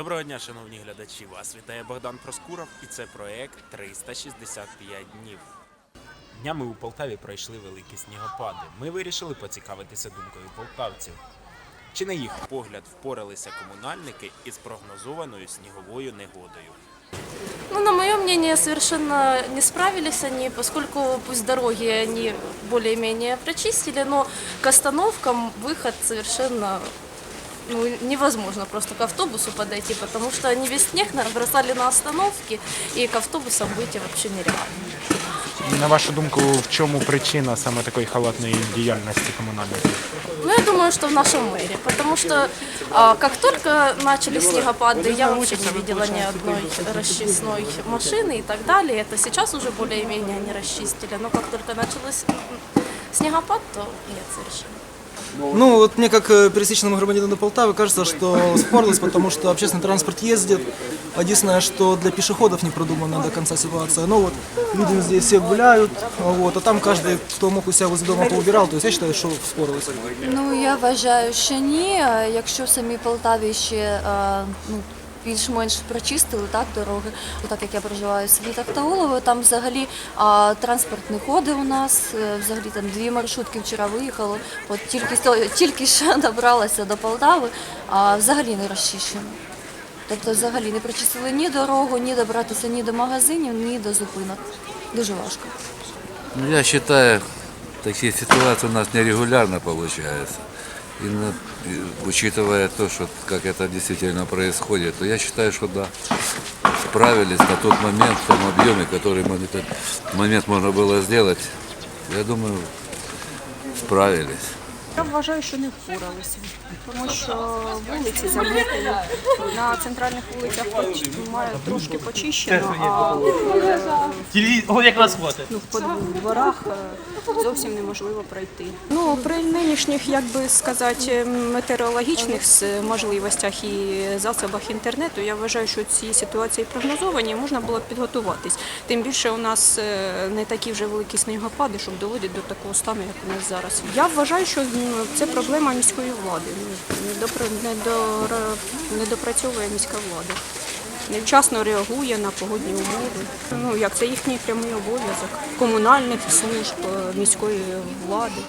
Доброго дня, шановні глядачі! Вас вітає Богдан Проскуров і це проект 365 днів. Днями у Полтаві пройшли великі снігопади. Ми вирішили поцікавитися думкою полтавців. Чи на їх погляд впоралися комунальники із прогнозованою сніговою негодою? Ну, на мое мнение, совершенно не справились они, поскольку пусть дороги они более-менее прочистили, но к остановкам выход совершенно ну, невозможно просто к автобусу подойти, потому что они весь снег набросали на остановки, и к автобусам выйти вообще нереально. На вашу думку, в чому причина саме такої халатної діяльності комунальників? Ну, я думаю, что в нашем мэре, потому что а, как только начали снегопады, я вообще не видела ни одной расчистной машины и так далее. Это сейчас уже более-менее они расчистили, но как только началось м, снегопад, то нет совершенно. Ну, вот мне как э, пересечному гражданину Полтавы кажется, что спорлось, потому что общественный транспорт ездит. Единственное, что для пешеходов не продумана до конца ситуация. Ну вот, люди здесь все гуляют, а вот, а там каждый, кто мог у себя возле дома поубирал, то есть я считаю, что спорлось. Ну я вважаю, що ні. Е, Якщо в самій Полтаві ще е, ну, більш-менш прочистили так дороги, так як я проживаю в селі Тахтаулово, там взагалі а, транспорт не ходить у нас. е, Взагалі там дві маршрутки вчора виїхало. От тільки тільки що добралася до Полтави, а взагалі не розчищено. Тобто взагалі не прочистили ні дорогу, ні добратися ні до магазинів, ні до зупинок. Дуже важко. Ну, я считаю, такие ситуации у нас нерегулярно получаются. И на- и учитывая то, что как это действительно происходит, то я считаю, что да, справились на тот момент, в том объеме, который на этот момент можно было сделать. Я думаю, справились. Я вважаю, що не впоралися, тому що вулиці замокли. На центральних вулицях має трошки почищено, а Телевізор, як вас звати? ну, в дворах е, зовсім неможливо пройти. Ну при нинішніх, як би сказати, метеорологічних можливостях і засобах інтернету, я вважаю, що ці ситуації прогнозовані, можна було б підготуватись. Тим більше у нас е, не такі вже великі снігопади, щоб доводити до такого стану, як у нас зараз. Я вважаю, що це проблема міської влади. Ну, недопра- Недопрацьовує міська влада. Невчасно реагує на погодні умови. Ну як це їхній прямий обов'язок комунальних служб е, міської влади.